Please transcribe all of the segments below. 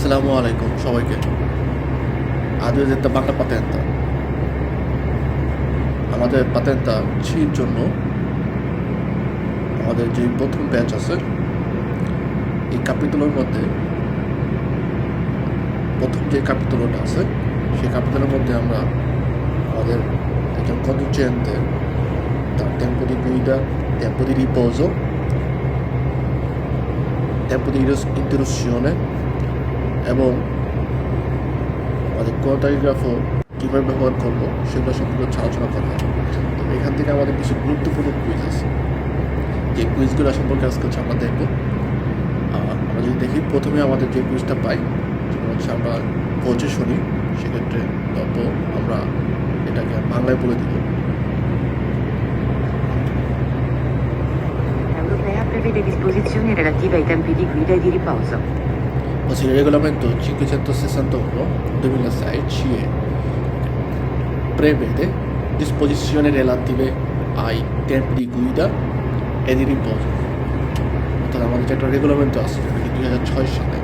আসসালামু আলাইকুম সবাইকে। আদৌ যেতে বাংলা পাতেন্তা আমাদের পাতেন্তা ছির জন্য আমাদের যে প্রথম ব্যাচ আছে, এই ক্যাপিটালের মধ্যে প্রথম যে ক্যাপিটালটা আছে, সেই ক্যাপিটালের মধ্যে আমরা আমাদের একজন conducente তার guida tempo di riposo tempo di এবং আমাদের কোয়াটারিগ্রাফও কীভাবে ব্যবহার করব সেগুলো সম্পর্কে আলোচনা করা হয়। তো এখান থেকে আমাদের কিছু গুরুত্বপূর্ণ কুইজ আছে। যে কুইজগুলো সম্পর্কে আজকে হচ্ছে আমরা দেখব। আমরা যদি দেখি, প্রথমে আমাদের যে কুইজটা পাই, সেটা হচ্ছে আমরা কোচে শুনি, সেক্ষেত্রে তত আমরা এটাকে বাংলায় বলে দিব। Prevede disposizioni relative ai tempi di guida e di riposo. Così il regolamento 561 2006 CE prevede disposizioni relative ai tempi di guida e di riposo. অর্থাৎ আমাদের যে একটা রেগুলামেন্ট আছে দুই হাজার ছয় সালে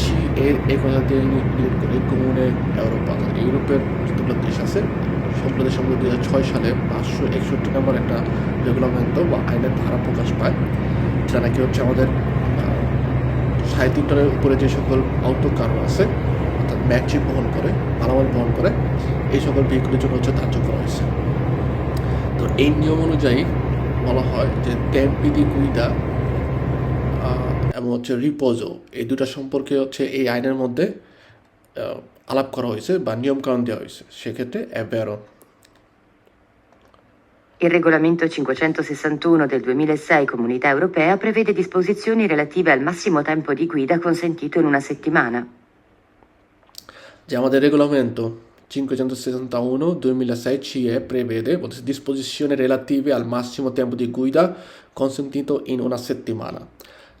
ছি এর এই কথা দিয়ে নিয়োগ করে কমুনে ইউরোপ অর্থাৎ ইউরোপের যতগুলো দেশ আছে সবগুলো দেশের মধ্যে দুই হাজার ছয় সালে পাঁচশো একষট্টি নম্বর একটা রেগুলামেন্ট বা আইনের ধারা প্রকাশ পায় যেটা নাকি হচ্ছে আমাদের তিন টনের উপরে যে সকল কারও আছে, অর্থাৎ ম্যাকচিপ বহন করে মালামাল বহন করে, এই সকল ভেহিকুলের জন্য হচ্ছে ধার্য করা হয়েছে। তো এই নিয়ম অনুযায়ী বলা হয় যে টেম্পি দি গুইদা এবং হচ্ছে রিপোজো, এই দুটা সম্পর্কে হচ্ছে এই আইনের মধ্যে আলাপ করা হয়েছে বা নিয়মকানুন দেওয়া হয়েছে। সেক্ষেত্রে অ্যাবেরো Il regolamento 561 del 2006 Comunità Europea prevede disposizioni relative al massimo tempo di guida consentito in una settimana. যে আমাদের regolamento 561 2006 CE prevede disposizioni relative al massimo tempo di guida consentito in una settimana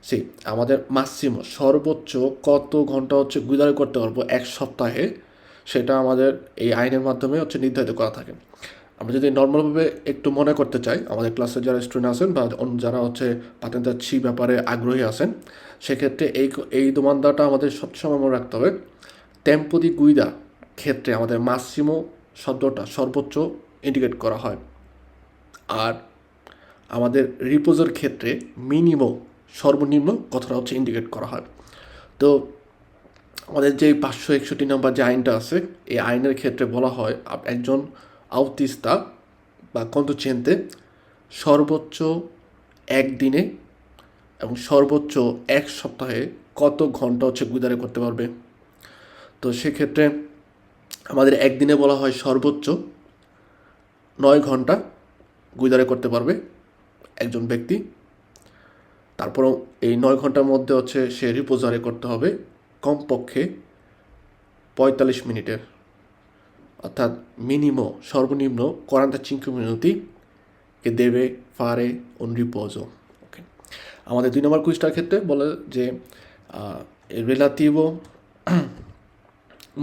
C আমাদের Massimo সর্বোচ্চ কত ঘন্টা হচ্ছে গুইদারি করতে পারবো এক সপ্তাহে সেটা আমাদের এই আইনের মাধ্যমে হচ্ছে নির্ধারিত করা থাকে আমরা যদি নর্মালভাবে একটু মনে করতে চাই, আমাদের ক্লাসে যারা স্টুডেন্ট আছেন বা যারা হচ্ছে পাতেন্টার ছি ব্যাপারে আগ্রহী আছেন, সেক্ষেত্রে এই এই দোমানদাটা আমাদের সবসময় মনে রাখতে হবে। টেম্পোদি গুইদা ক্ষেত্রে আমাদের মাসিমো শব্দটা সর্বোচ্চ ইন্ডিকেট করা হয়। আর আমাদের রিপোজের ক্ষেত্রে মিনিমো সর্বনিম্ন কথাটা হচ্ছে ইন্ডিকেট করা হয়। তো আমাদের যে পাঁচশো একষট্টি নম্বর যে আইনটা আছে, এই আইনের ক্ষেত্রে বলা হয় একজন আউতিস্তা বা কন্টুচেন্তে সর্বোচ্চ একদিনে এবং সর্বোচ্চ এক সপ্তাহে কত ঘণ্টা হচ্ছে গুদারে করতে পারবে? তো সেক্ষেত্রে আমাদের একদিনে বলা হয় সর্বোচ্চ নয় ঘণ্টা গুইদারে করতে পারবে একজন ব্যক্তি। তারপরও এই নয় ঘণ্টার মধ্যে হচ্ছে সে রিপোজারে করতে হবে কমপক্ষে পঁয়তাল্লিশ মিনিটের। অর্থাৎ মিনিমো, সর্বনিম্ন করান্তা চিঙ্কি মিনতিকে দেবে ফারে অনরিপোজ ওকে আমাদের দুই নম্বর কুইজটার ক্ষেত্রে বলে যে রিলাতিভ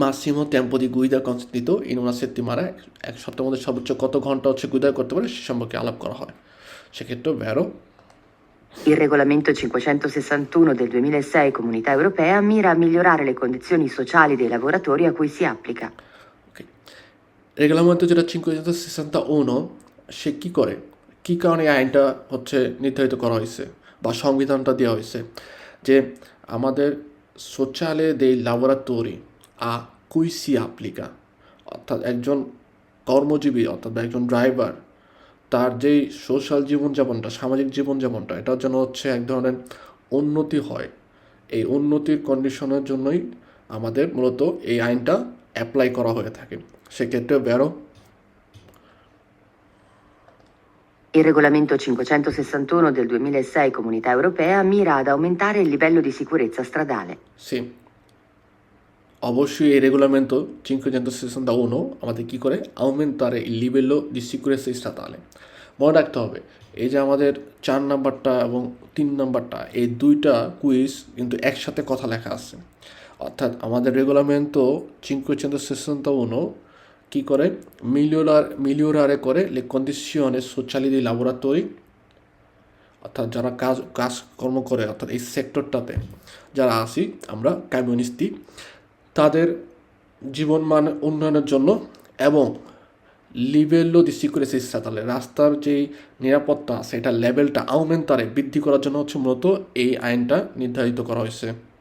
মাসিমো টেম্পো দি গুইদা কনস্টিত ইনোনা সেত্তি মারা এক সপ্তাহের মধ্যে সর্বোচ্চ কত ঘণ্টা হচ্ছে গুইদা করতে পারে সে সম্পর্কে আলাপ করা হয় সেক্ষেত্রে ভ্যারো Il regolamento 561 del 2006 Comunità Europea mira a migliorare le condizioni sociali dei lavoratori a cui si applica. ওকে রেগুলামেন্টো যেটা cinquecento sessanta uno সে কী করে? কী কারণে আইনটা হচ্ছে নির্ধারিত করা হয়েছে বা সংবিধানটা দেওয়া হয়েছে? যে আমাদের সোশ্যালে দেই লাবোরাটোরি আ কুইসি আপ্লিকা অর্থাৎ একজন কর্মজীবী, অর্থাৎ একজন ড্রাইভার তার যেই সোশ্যাল জীবনযাপনটা, সামাজিক জীবনযাপনটা, এটার জন্য হচ্ছে এক ধরনের উন্নতি হয়। এই উন্নতির কন্ডিশনের জন্যই আমাদের মূলত এই আইনটা অ্যাপ্লাই করা হয়ে থাকে সেক্ষেত্রে বেরো Il regolamento 561 del 2006 Comunità Europea mira ad aumentare il livello di sicurezza stradale. সে অবশ্যই এই রেগুলামেন্টো cinquecento sessanta uno আমাদের কী করে aumentare il livello di sicurezza statale মনে রাখতে হবে এই যে আমাদের চার নাম্বারটা এবং তিন নাম্বারটা এই দুইটা কুইজ কিন্তু একসাথে কথা লেখা আছে অর্থাৎ আমাদের cinquecento sessanta uno কী করে? মিলিওরার মিলিওরারে করে condizioni sociali dei lavoratori অর্থাৎ যারা কাজ কাজকর্ম করে, অর্থাৎ এই সেক্টরটাতে যারা আসি আমরা কমিউনিস্টই তাদের জীবনমান উন্নয়নের জন্য এবং লিভেলো দি সিকিউরিটি তাহলে রাস্তার যেই নিরাপত্তা সেটা লেভেলটা আউমেন্টারে বৃদ্ধি করার জন্য হচ্ছে মূলত এই আইনটা নির্ধারিত করা হয়েছে।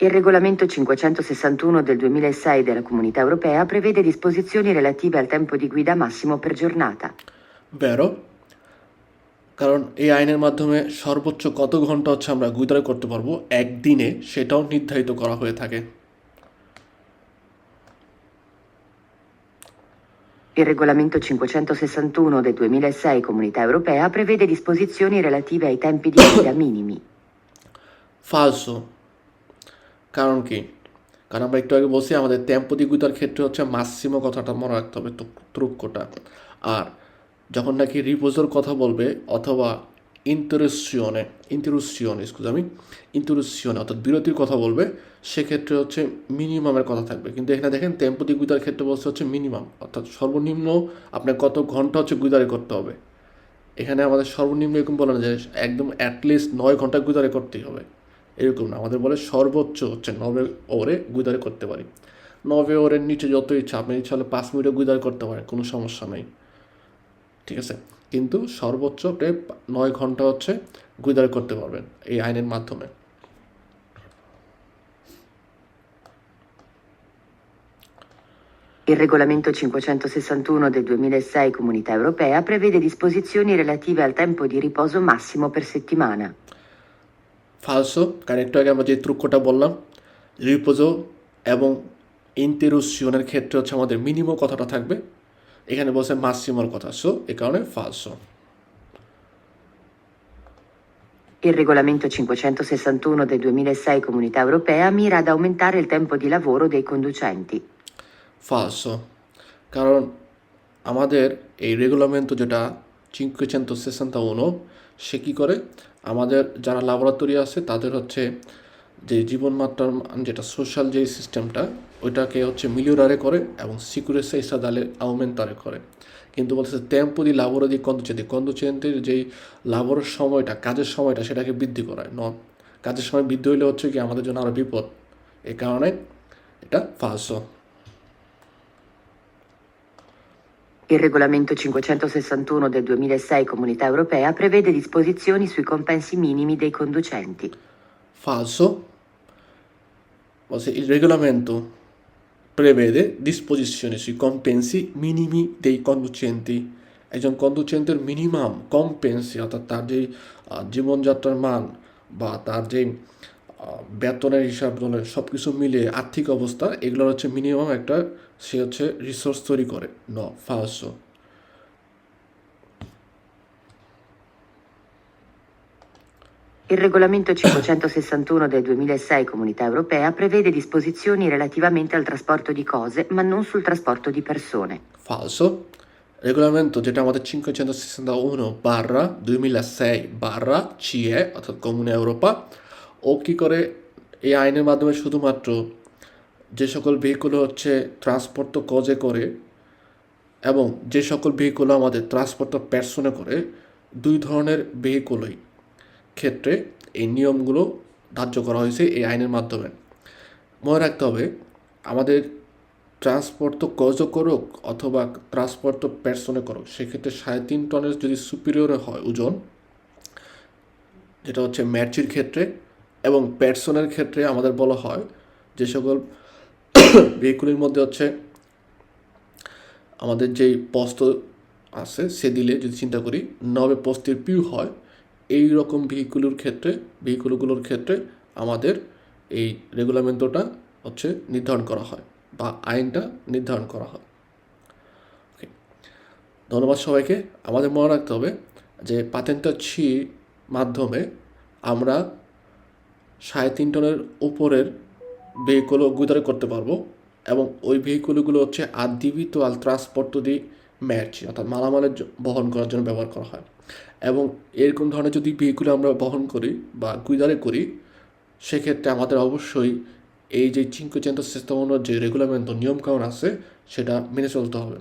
Il regolamento 561 del 2006 della Comunità Europea prevede disposizioni relative al tempo di guida massimo per giornata. বেরো কারণ এই আইনের মাধ্যমে সর্বোচ্চ কত ঘন্টা হচ্ছে আমরা গুইদারে করতে পারবো একদিনে সেটাও নির্ধারিত করা হয়ে থাকে Il regolamento 561 del 2006 Comunità Europea prevede disposizioni relative ai tempi di guida minimi. ফালসো কারণ কি? কারণ আমরা একটু আগে বলছি, আমাদের টেম্পো দিগুতার ক্ষেত্রে হচ্ছে মাসিমো কথাটা মনে রাখতে হবে ত্রুক্কটা। আর যখন নাকি রিপোজোর কথা বলবে অথবা ইন্টারেসিওনে ইন্টারুসিওনে আমি ইন্টারুসিওনে অর্থাৎ বিরতির কথা বলবে, সেক্ষেত্রে হচ্ছে মিনিমামের কথা থাকবে। কিন্তু এখানে দেখেন টেম্পো দিগুতার ক্ষেত্রে বলছে হচ্ছে মিনিমাম, অর্থাৎ সর্বনিম্ন আপনার কত ঘণ্টা হচ্ছে গুদারি করতে হবে। এখানে আমাদের সর্বনিম্ন এরকম বলে না যে একদম অ্যাটলিস্ট নয় ঘণ্টা গুদারে করতেই হবে। এরকম না। আমাদের বলে সর্বোচ্চ হচ্ছে নবে ওভারে গুদারে করতে পারি। নবে ওভারের নিচে যত ইচ্ছা আপনি ইচ্ছা হলে পাঁচ মিনিটে গুদারে করতে পারেন কোনো সমস্যা নেই। ঠিক আছে? কিন্তু সর্বোচ্চ আপনি নয় ঘণ্টা হচ্ছে গুদারে করতে পারবেন এই আইনের মাধ্যমে। Il regolamento 561 del 2006 Comunità Europea prevede disposizioni relative al tempo di riposo massimo per settimana. ফালসো কারণ একটু আগে আমরা যে ত্রুক্কটা বললাম রিপোজো এবং ইন্টেরুসিওনের ক্ষেত্রে হচ্ছে আমাদের মিনিমাম কথাটা থাকবে। এখানে বলছে মাসিমোর কথা সো এ কারণে ফালসো Il regolamento 561 del 2006 Comunità Europea mira ad aumentare il tempo di lavoro dei conducenti. ফালসো কারণ আমাদের এই রেগুলামেন্ট যেটা চিনকুয়েচেন্তো সেসান্তা উনো সে কী করে? আমাদের যারা ল্যাবরেটরি আছে, তাদের হচ্ছে যে জীবনমাত্রার যেটা সোশ্যাল যে সিস্টেমটা ওইটাকে হচ্ছে মিলিওরারে করে এবং সিকিউরেসা ইসাদালে আউমেন্টারে করে। কিন্তু বলছে টেম্পো দি লাবর দি যেই লাবরের সময়টা, কাজের সময়টা, সেটাকে বৃদ্ধি করায়। ন, কাজের সময় বৃদ্ধি হইলে হচ্ছে কি আমাদের জন্য আরও বিপদ। এই কারণে এটা ফালসো Il regolamento 561 del 2006 Comunità Europea prevede disposizioni sui compensi minimi dei conducenti. Falso. Base, il regolamento prevede disposizioni sui compensi minimi dei conducenti একজন কন্ডুচেন্টের মিনিমাম কম্পেন্সি অর্থাৎ তার যেই আহ, জীবনযাত্রার মান বা তার যেই আহ, বেতনের হিসাব বলেন সব কিছু মিলিয়ে আর্থিক অবস্থা এগুলোর হচ্ছে মিনিমাম একটা সে হচ্ছে রিসোর্স তৈরি করে ন ফালসো Il regolamento 561 del 2006 Comunità Europea prevede disposizioni relativamente al trasporto di cose, ma non sul trasporto di persone. falso. Regolamento যেটা আমাদের 561 barra 2006 barra CE অর্থাৎ কমুনে ইউরোপা ও কী করে এই আইনের মাধ্যমে শুধুমাত্র যে সকল ভেহিকুল হচ্ছে ট্রান্সপোর্ট তো কজে করে এবং যে সকল ভেহিকুল আমাদের ট্রান্সপোর্ট পার্সনে করে, দুই ধরনের ভেহিকুলই ক্ষেত্রে এই নিয়মগুলো ধার্য করা হয়েছে এই আইনের মাধ্যমে। মনে রাখতে হবে, আমাদের ট্রান্সপোর্ট তো কজ করুক অথবা ট্রান্সপোর্ট তো পার্সনে করুক, সেক্ষেত্রে সাড়ে তিন টনের যদি সুপিরিয়র হয় ওজন, যেটা হচ্ছে ম্যাচির ক্ষেত্রে এবং পার্সনের ক্ষেত্রে আমাদের বলা হয় যে সকল ভেহিকুলের মধ্যে হচ্ছে আমাদের যেই পস্ত আছে, সে দিলে যদি চিন্তা করি, নবে পস্তের পিউ হয়, এই রকম ভেহিকুলের ক্ষেত্রে ভেহিকুলগুলোর ক্ষেত্রে আমাদের এই রেগুলামেন্টটা হচ্ছে নির্ধারণ করা হয় বা আইনটা নির্ধারণ করা হয়। ধন্যবাদ সবাইকে। আমাদের মনে রাখতে হবে যে পাতেন্টা ছি মাধ্যমে আমরা সাড়ে তিন টনের উপরের ভেহিকুলও গুদারে করতে পারব এবং ওই ভেহিকুলগুলো হচ্ছে আদিবিত আল ট্রান্সপোর্ট দি ম্যাচ অর্থাৎ মালামালের বহন করার জন্য ব্যবহার করা হয়। এবং এরকম ধরনের যদি ভেহিকুল আমরা বহন করি বা গুইদারে করি, সেক্ষেত্রে আমাদের অবশ্যই এই যে চিঙ্কোচেন্টো সিস্টেমের যে রেগুলামেন্ট নিয়মকানুন আছে, সেটা মেনে চলতে হবে।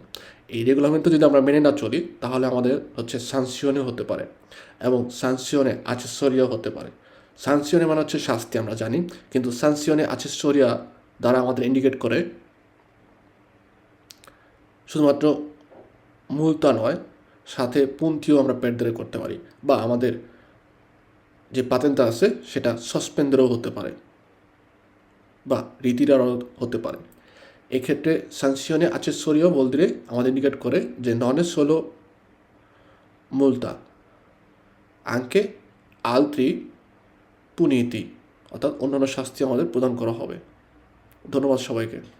এই রেগুলামেন্ট যদি আমরা মেনে না চলি, তাহলে আমাদের হচ্ছে সানসিয়নে হতে পারে এবং সানসিয়নে আচেসরিয়া হতে পারে। সানসিয়নে মানে হচ্ছে শাস্তি আমরা জানি, কিন্তু সানসিয়নে accessoria দ্বারা আমাদের ইন্ডিকেট করে। শুধুমাত্র মূলতা নয়, সাথে পুন্থিও আমরা পেট ধরে করতে পারি, বা আমাদের যে পাতেনটা আছে সেটা সসপেন্দেরও হতে পারে, বা রীতিরারও হতে পারে। এক্ষেত্রে accessorio vuol dire আমাদের ইন্ডিকেট করে যে non è solo multa anche puniti অর্থাৎ অন্যান্য শাস্তি আমাদের প্রদান করা হবে। ধন্যবাদ সবাইকে।